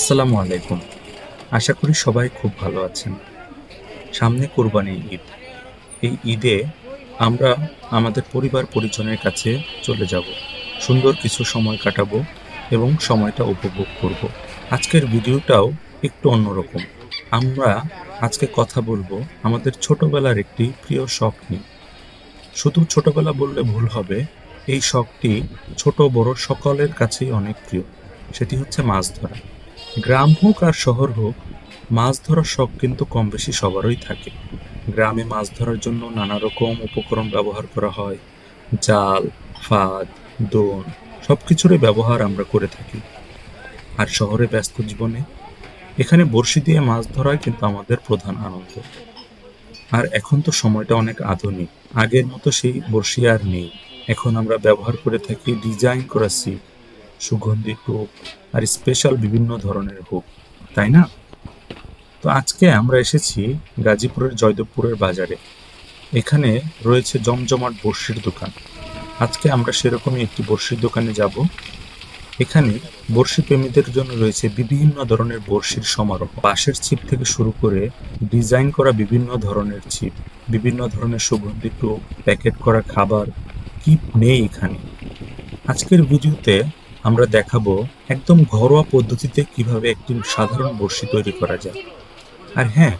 আসসালামু আলাইকুম। আশা করি সবাই খুব ভালো আছেন। সামনে কোরবানির ঈদ। এই ঈদে আমরা আমাদের পরিবার পরিজনের কাছে চলে যাব। সুন্দর কিছু সময় কাটাবো এবং সময়টা উপভোগ করব। আজকের ভিডিওটাও একটু অন্যরকম। আমরা আজকে কথা বলব আমাদের ছোটবেলার একটি প্রিয় শখ নিয়ে। শুধু ছোটবেলা বললে ভুল হবে, এই শখটি ছোট বড় সকলের কাছেই অনেক প্রিয়। সেটি হচ্ছে মাছ ধরা। গ্রাম হোক আর শহর হোক, মাছ ধরার শখ কিন্তু কম বেশি সবারই থাকে। গ্রামে মাছ ধরার জন্য নানা রকম উপকরণ ব্যবহার করা হয়। জাল, ফাঁদ, দোন সব কিছুরই ব্যবহার আমরা করে থাকি। আর শহরে ব্যস্ত জীবনে, এখানে বড়শি দিয়ে মাছ ধরাই কিন্তু আমাদের প্রধান আনন্দ। আর এখন তো সময়টা অনেক আধুনিক। আগের মতো সেই বড়শি আর নেই। এখন আমরা ব্যবহার করে থাকি, ডিজাইন করা ছিপ সুগন্ধি টোপ আর স্পেশাল বিভিন্ন ধরনের হুক তাই না? তো আজকে আমরা এসেছি গাজীপুরের জয়দেবপুরের বাজারে। এখানে রয়েছে জমজমাট বড়শির দোকান। আজকে আমরা সেরকমই একটি বড়শির দোকানে যাব। এখানে বড়শি প্রেমীদের জন্য রয়েছে বিভিন্ন ধরনের বড়শির সমারোহ। বাঁশের ছিপ থেকে শুরু করে ডিজাইন করা বিভিন্ন ধরনের ছিপ, বিভিন্ন ধরনের সুগন্ধি টোপ, প্যাকেট করা খাবার কি নেই এখানে। আজকের ভিডিওতে আমরা দেখাবো একদম ঘরোয়া পদ্ধতিতে কীভাবে একটি সাধারণ বড়শি তৈরি করা যায়। আর হ্যাঁ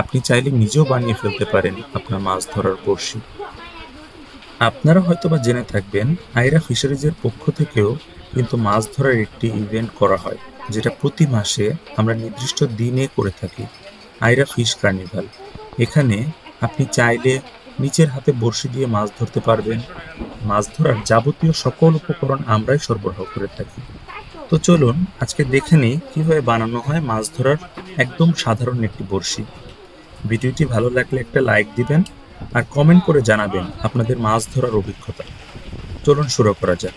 আপনি চাইলে নিজেও বানিয়ে ফেলতে পারেন আপনার মাছ ধরার বড়শি। আপনারা হয়তোবা জেনে থাকবেন, আইরা ফিশারিজের পক্ষ থেকেও কিন্তু মাছ ধরার একটি ইভেন্ট করা হয়, যেটা প্রতি মাসে আমরা নির্দিষ্ট দিনে করে থাকি, আইরা ফিশ কার্নিভাল। এখানে আপনি চাইলে নিচের হাতে বড়শি দিয়ে মাছ ধরতে পারবেন। মাছ ধরার যাবতীয় সকল উপকরণ আমরাই সরবরাহ করে থাকি। তো চলুন আজকে দেখে নিই কীভাবে বানানো হয় মাছ ধরার একদম সাধারণ একটি বড়শি। ভিডিওটি ভালো লাগলে একটা লাইক দিবেন আর কমেন্ট করে জানাবেন আপনাদের মাছ ধরার অভিজ্ঞতা। চলুন শুরু করা যাক।